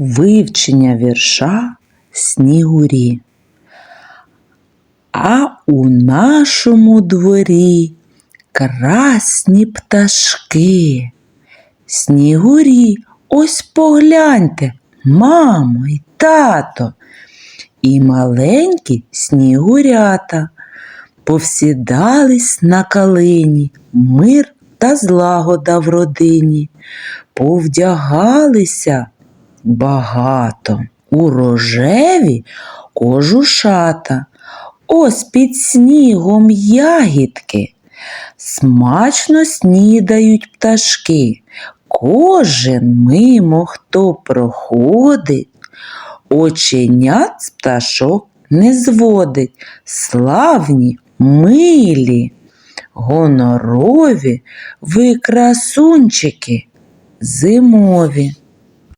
Вивчення вірша Снігурі. А у нашому дворі красні пташки. Снігурі, ось погляньте, мамо й тато, і маленькі снігурята повсідались на калині, мир та злагода в родині, повдягалися багато у рожеві кожушата, ось під снігом ягідки. Смачно снідають пташки. Кожен мимо хто проходить, оченят з пташок не зводить, славні, милі, гонорові ви красунчики зимові.